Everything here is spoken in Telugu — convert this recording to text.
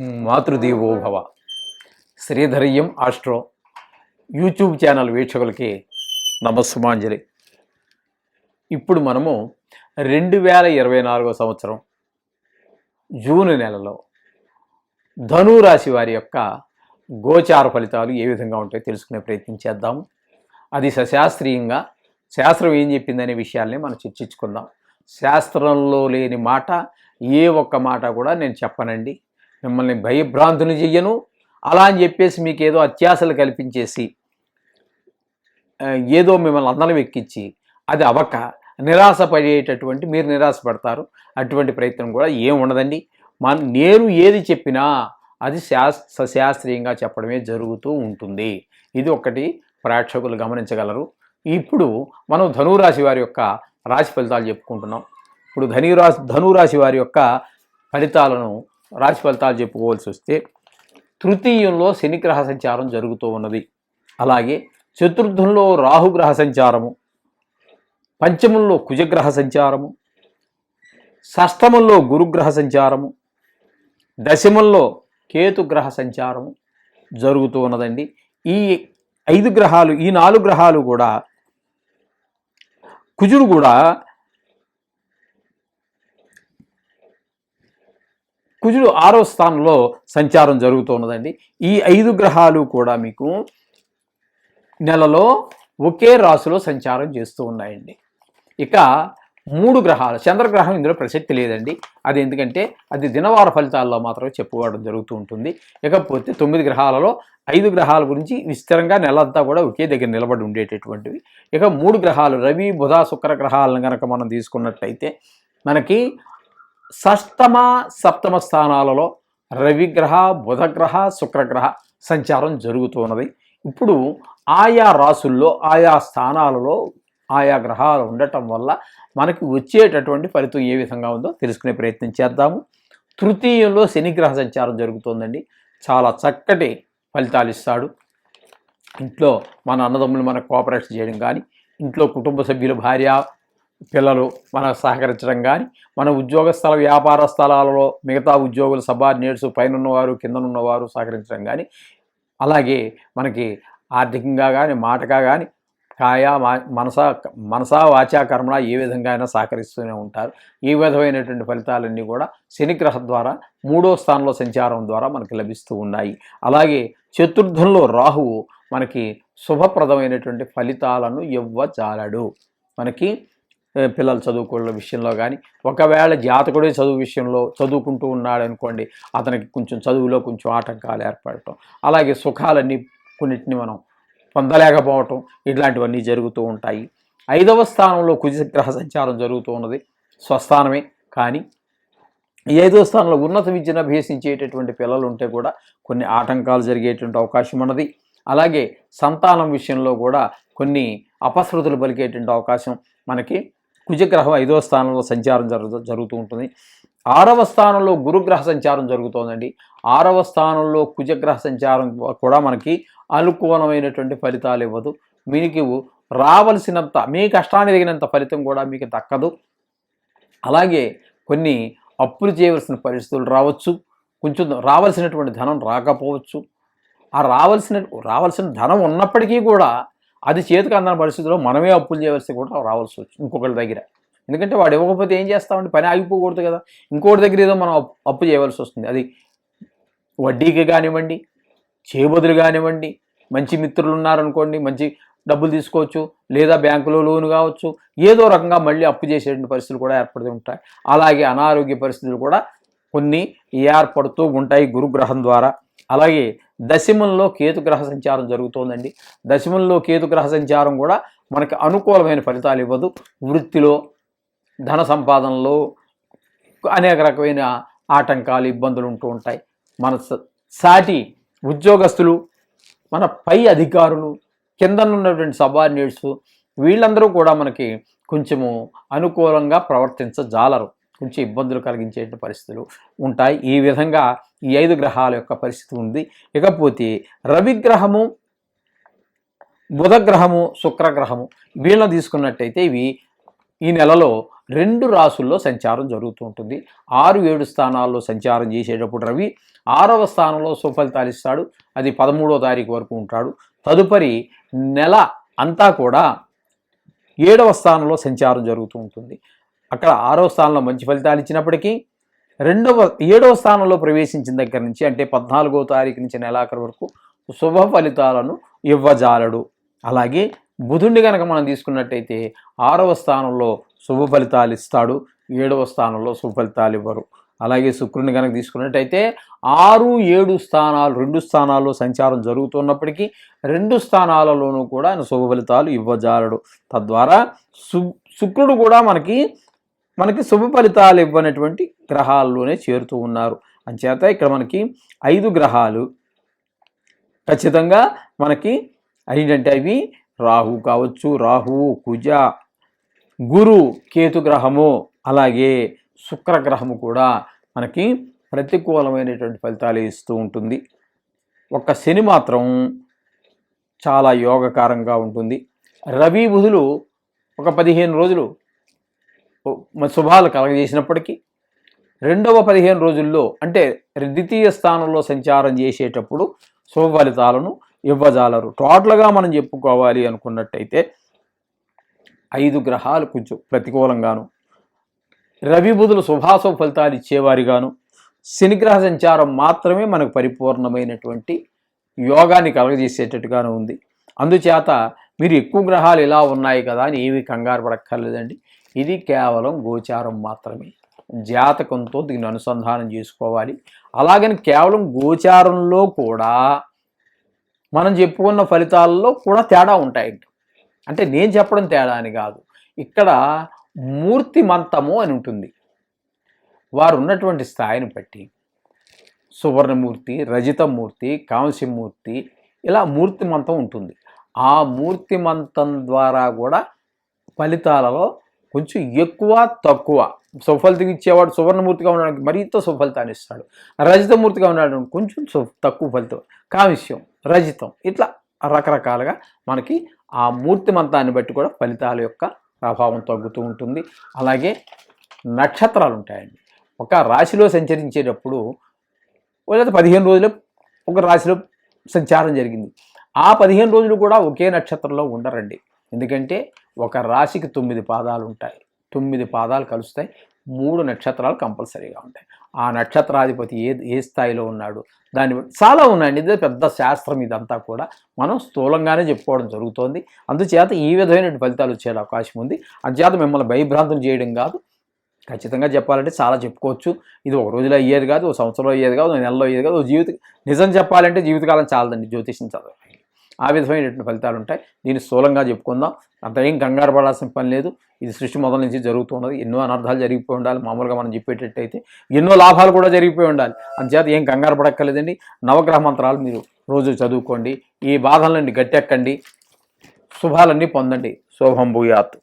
మాతృదేవో భవ. శ్రీధర్యం ఆస్ట్రో యూట్యూబ్ ఛానల్ వీక్షకులకి నమస్సుమాంజలి. ఇప్పుడు మనము రెండు వేల ఇరవై నాలుగో సంవత్సరం జూన్ నెలలో ధనురాశి వారి యొక్క గోచార ఫలితాలు ఏ విధంగా ఉంటాయో తెలుసుకునే ప్రయత్నం చేద్దాము అది సశాస్త్రీయంగా శాస్త్రం ఏం చెప్పిందనే విషయాల్ని మనం చర్చించుకుందాం. శాస్త్రంలో లేని మాట ఏ ఒక్క మాట కూడా నేను చెప్పనండి. మిమ్మల్ని భయభ్రాంతుని చెయ్యను. అలా అని చెప్పేసి మీకు ఏదో అత్యాశలు కల్పించేసి ఏదో మిమ్మల్ని అందలం ఎక్కించి అది అవక నిరాశపడేటటువంటి మీరు నిరాశపడతారు. అటువంటి ప్రయత్నం కూడా ఏం ఉండదండి. మన నేను ఏది చెప్పినా అది శాస్ సశాస్త్రీయంగా చెప్పడమే జరుగుతూ ఉంటుంది. ఇది ఒకటి ప్రేక్షకులు గమనించగలరు. ఇప్పుడు మనం ధనురాశి వారి యొక్క రాశి ఫలితాలు చెప్పుకుంటున్నాం. ఇప్పుడు ధనురాశి ధనురాశి వారి యొక్క ఫలితాలను రాశి ఫలితాలు చెప్పుకోవాల్సి వస్తే తృతీయంలో శనిగ్రహ సంచారం జరుగుతూ ఉన్నది. అలాగే చతుర్థంలో రాహుగ్రహ సంచారము పంచమంలో కుజగ్రహ సంచారము షష్టమంలో గురుగ్రహ సంచారము దశమంలో కేతుగ్రహ సంచారము జరుగుతూ ఉన్నదండి. ఈ ఐదు గ్రహాలు ఈ నాలుగు గ్రహాలు కూడా కుజుడు కూడా కుజుడు ఆరో స్థానంలో సంచారం జరుగుతున్నదండి. ఈ ఐదు గ్రహాలు కూడా మీకు నెలలో ఒకే రాశిలో సంచారం చేస్తూ ఉన్నాయండి. ఇక మూడు గ్రహాలు చంద్రగ్రహం ఇందులో ప్రసక్తి లేదండి. అది ఎందుకంటే అది దినవార ఫలితాల్లో మాత్రమే చెప్పుకోవడం జరుగుతూ ఉంటుంది. ఇకపోతే తొమ్మిది గ్రహాలలో ఐదు గ్రహాల గురించి విస్తరంగా నెలంతా కూడా ఒకే దగ్గర నిలబడి ఉండేటటువంటివి. ఇక మూడు గ్రహాలు రవి బుధ శుక్ర గ్రహాలను కనుక మనం తీసుకున్నట్లయితే మనకి షష్టమ సప్తమ స్థానాలలో రవిగ్రహ బుధగ్రహ శుక్రగ్రహ సంచారం జరుగుతూ ఉన్నది ఇప్పుడు ఆయా రాసుల్లో ఆయా స్థానాలలో ఆయా గ్రహాలు ఉండటం వల్ల మనకి వచ్చేటటువంటి ఫలితం ఏ విధంగా ఉందో తెలుసుకునే ప్రయత్నం చేద్దాము. తృతీయంలో శనిగ్రహ సంచారం జరుగుతుందండి. చాలా చక్కటి ఫలితాలు ఇస్తాడు. ఇంట్లో మన అన్నదమ్ములు మనకు కోఆపరేట్ చేయడం కానీ ఇంట్లో కుటుంబ సభ్యులు భార్య పిల్లలు మనకు సహకరించడం కానీ మన ఉద్యోగ స్థల వ్యాపార స్థలాలలో మిగతా ఉద్యోగులు సబార్డినేట్స్ పైన ఉన్నవారు కింద ఉన్నవారు సహకరించడం కానీ అలాగే మనకి ఆర్థికంగా కానీ మాటగా కానీ కాయ మా- మనసా మనసా వాచా కర్మణ ఏ విధంగా అయినా సహకరిస్తూనే ఉంటారు. ఈ విధమైనటువంటి ఫలితాలన్నీ కూడా శనిగ్రహ ద్వారా మూడో స్థానంలో సంచారం ద్వారా మనకి లభిస్తూ ఉన్నాయి. అలాగే చతుర్థంలో రాహువు మనకి శుభప్రదమైనటువంటి ఫలితాలను ఇవ్వజాలడు. మనకి పిల్లలు చదువుకోవడం విషయంలో కానీ ఒకవేళ జాతకుడే చదువు విషయంలో చదువుకుంటూ ఉన్నాడు అనుకోండి అతనికి కొంచెం చదువులో కొంచెం ఆటంకాలు ఏర్పడటం అలాగే సుఖాలన్నీ కొన్నిటిని మనం పొందలేకపోవటం ఇట్లాంటివన్నీ జరుగుతూ ఉంటాయి. ఐదవ స్థానంలో కుజగ్రహ సంచారం జరుగుతూ ఉన్నది. స్వస్థానమే కానీ ఈ ఐదవ స్థానంలో ఉన్నత విద్యను అభ్యసించేటటువంటి పిల్లలు ఉంటే కూడా కొన్ని ఆటంకాలు జరిగేటువంటి అవకాశం ఉన్నది. అలాగే సంతానం విషయంలో కూడా కొన్ని అపశృతులు పలికేటువంటి అవకాశం మనకి కుజగ్రహం ఐదవ స్థానంలో సంచారం జరుగు జరుగుతూ ఉంటుంది. ఆరవ స్థానంలో గురుగ్రహ సంచారం జరుగుతోందండి. ఆరవ స్థానంలో కుజగ్రహ సంచారం కూడా మనకి అనుకూలమైనటువంటి ఫలితాలు ఇవ్వదు. మీకు రావలసినంత మీ కష్టాన్ని తగినంత ఫలితం కూడా మీకు దక్కదు. అలాగే కొన్ని అప్పులు చేయవలసిన పరిస్థితులు రావచ్చు. కొంచెం రావాల్సినటువంటి ధనం రాకపోవచ్చు. ఆ రావాల్సిన రావాల్సిన ధనం ఉన్నప్పటికీ కూడా అది చేతికి అందని పరిస్థితిలో మనమే అప్పులు చేయవలసి కూడా రావాల్సి వచ్చు ఇంకొకరి దగ్గర. ఎందుకంటే వాడు ఇవ్వకపోతే ఏం చేస్తామండి? పని ఆగిపోకూడదు కదా. ఇంకోటి దగ్గర ఏదో మనం అప్పు- అప్పు చేయవలసి వస్తుంది. అది వడ్డీకి కానివ్వండి చేబదులు కానివ్వండి మంచి మిత్రులు ఉన్నారనుకోండి మంచి డబ్బులు తీసుకోవచ్చు లేదా బ్యాంకులో లోన్ కావచ్చు ఏదో రకంగా మళ్ళీ అప్పు చేసేటువంటి పరిస్థితులు కూడా ఏర్పడుతూ ఉంటాయి. అలాగే అనారోగ్య పరిస్థితులు కూడా కొన్ని ఏర్పడుతూ ఉంటాయి గురుగ్రహం ద్వారా. అలాగే దశమంలో కేతుగ్రహ సంచారం జరుగుతోందండి. దశమంలో కేతుగ్రహ సంచారం కూడా మనకి అనుకూలమైన ఫలితాలు ఇవ్వదు. వృత్తిలో ధన సంపాదనలో అనేక రకమైన ఆటంకాలు ఇబ్బందులు ఉంటూ ఉంటాయి. మన స- సాటి ఉద్యోగస్తులు మన పై అధికారులు కిందనున్నటువంటి సబార్డినేట్స్ వీళ్ళందరూ కూడా మనకి కొంచెము అనుకూలంగా ప్రవర్తించజాలరు కొంచెం ఇబ్బందులు కలిగించే పరిస్థితులు ఉంటాయి. ఈ విధంగా ఈ ఐదు గ్రహాల యొక్క పరిస్థితి ఉంది. ఇకపోతే రవిగ్రహము బుధగ్రహము శుక్రగ్రహము వీళ్ళని తీసుకున్నట్టయితే ఇవి ఈ నెలలో రెండు రాసుల్లో సంచారం జరుగుతూ ఉంటుంది. ఆరు ఏడు స్థానాల్లో సంచారం చేసేటప్పుడు రవి ఆరవ స్థానంలో సుఫలితాలు ఇస్తాడు. అది పదమూడో తారీఖు వరకు ఉంటాడు. తదుపరి నెల అంతా కూడా ఏడవ స్థానంలో సంచారం జరుగుతూ ఉంటుంది. అక్కడ ఆరవ స్థానంలో మంచి ఫలితాలు ఇచ్చినప్పటికీ రెండవ ఏడవ స్థానంలో ప్రవేశించిన దగ్గర నుంచి అంటే పద్నాలుగో తారీఖు నుంచి నెలాఖరు వరకు శుభ ఫలితాలను ఇవ్వజాలడు. అలాగే బుధుడిని కనుక మనం తీసుకున్నట్టయితే ఆరవ స్థానంలో శుభ ఫలితాలు ఇస్తాడు ఏడవ స్థానంలో శుభ ఫలితాలు ఇవ్వరు. అలాగే శుక్రుని కనుక తీసుకున్నట్టయితే ఆరు ఏడు స్థానాలు రెండు స్థానాల్లో సంచారం జరుగుతున్నప్పటికీ రెండు స్థానాలలోనూ కూడా ఆయన శుభ ఫలితాలు ఇవ్వజాలడు. తద్వారా శు శుక్రుడు కూడా మనకి మనకి శుభ ఫలితాలు ఇవ్వనటువంటి గ్రహాల్లోనే చేరుతూ ఉన్నారు. అంచేత ఇక్కడ మనకి ఐదు గ్రహాలు. ఖచ్చితంగా మనకి ఏంటంటే అవి రాహు కావచ్చు రాహువు కుజ గురు కేతు గ్రహము అలాగే శుక్ర గ్రహము కూడా మనకి ప్రతికూలమైనటువంటి ఫలితాలు ఇస్తూ ఉంటుంది. ఒక్క శని మాత్రం చాలా యోగకారంగా ఉంటుంది. రవి బుధులు ఒక పదిహేను రోజులు శుభాలు కలగజేసినప్పటికీ రెండవ పదిహేను రోజుల్లో అంటే ద్వితీయ స్థానంలో సంచారం చేసేటప్పుడు శుభ ఫలితాలను ఇవ్వజాలరు. టోటల్గా మనం చెప్పుకోవాలి అనుకున్నట్టయితే ఐదు గ్రహాలు కొంచెం ప్రతికూలంగాను రవి బుధులు శుభాశుభ ఫలితాలు ఇచ్చేవారిగాను శనిగ్రహ సంచారం మాత్రమే మనకు పరిపూర్ణమైనటువంటి యోగాన్ని కలగజేసేటట్టుగానే ఉంది. అందుచేత మీరు ఎక్కువ గ్రహాలు ఇలా ఉన్నాయి కదా అని ఏమీ కంగారు పడక్కర్లేదండి. ఇది కేవలం గోచారం మాత్రమే. జాతకంతో దీన్ని అనుసంధానం చేసుకోవాలి. అలాగని కేవలం గోచారంలో కూడా మనం చెప్పుకున్న ఫలితాల్లో కూడా తేడా ఉంటాయి అంటే నేను చెప్పడం తేడా అని కాదు. ఇక్కడ మూర్తి మంతము అని ఉంటుంది. వారు ఉన్నటువంటి స్థాయిని బట్టి సువర్ణమూర్తి రజితమూర్తి కాంస్యమూర్తి ఇలా మూర్తిమంతం ఉంటుంది. ఆ మూర్తిమంతం ద్వారా కూడా ఫలితాలలో కొంచెం ఎక్కువ తక్కువ. సుఫలితం ఇచ్చేవాడు సువర్ణమూర్తిగా ఉండడానికి మరింత సుఫలితాన్ని ఇస్తాడు. రజితమూర్తిగా ఉన్నాడు కొంచెం సు- తక్కువ ఫలితం. కావిష్యం రజితం. ఇట్లా రకరకాలుగా మనకి ఆ మూర్తిమంతాన్ని బట్టి కూడా ఫలితాల యొక్క ప్రభావం తగ్గుతూ ఉంటుంది. అలాగే నక్షత్రాలు ఉంటాయండి. ఒక రాశిలో సంచరించేటప్పుడు లేదా పదిహేను రోజులు ఒక రాశిలో సంచారం జరిగింది. ఆ పదిహేను రోజులు కూడా ఒకే నక్షత్రంలో ఉండరండి. ఎందుకంటే ఒక రాశికి తొమ్మిది పాదాలు ఉంటాయి. తొమ్మిది పాదాలు కలుస్తాయి. మూడు నక్షత్రాలు కంపల్సరీగా ఉంటాయి. ఆ నక్షత్రాధిపతి ఏ ఏ స్థాయిలో ఉన్నాడు? దాన్ని బట్టి చాలా ఉన్నాయండి. ఇదే పెద్ద శాస్త్రం ఇదంతా కూడా. మనం స్థూలంగానే చెప్పుకోవడం జరుగుతోంది. అందుచేత ఈ విధమైన ఫలితాలు వచ్చే అవకాశం ఉంది. అందుచేత మిమ్మల్ని భయభ్రాంతం చేయడం కాదు. ఖచ్చితంగా చెప్పాలంటే చాలా చెప్పుకోవచ్చు. ఇది ఒక రోజులో అయ్యేది కాదు ఒక సంవత్సరంలో అయ్యేది కాదు ఒక నెలలో అయ్యేది కాదు ఒక జీవిత నిజం చెప్పాలంటే జీవితకాలం చాలదండి. జ్యోతిషం చదవాలి. ఆ విధమైనటువంటి ఫలితాలు ఉంటాయి. దీన్ని స్థూలంగా చెప్పుకుందాం. అంత ఏం కంగారు పడాల్సిన పని లేదు. ఇది సృష్టి మొదల నుంచి జరుగుతున్నది ఎన్నో అనర్థాలు జరిగిపోయి ఉండాలి. మామూలుగా మనం చెప్పేటట్టయితే ఎన్నో లాభాలు కూడా జరిగిపోయి ఉండాలి. అందుచేత ఏం కంగారు పడక్కర్లేదండి. నవగ్రహ మంత్రాలు మీరు రోజు చదువుకోండి. ఈ బాధల నుండి గట్టెక్కండి. శుభాలన్నీ పొందండి. శుభం భూయాత్.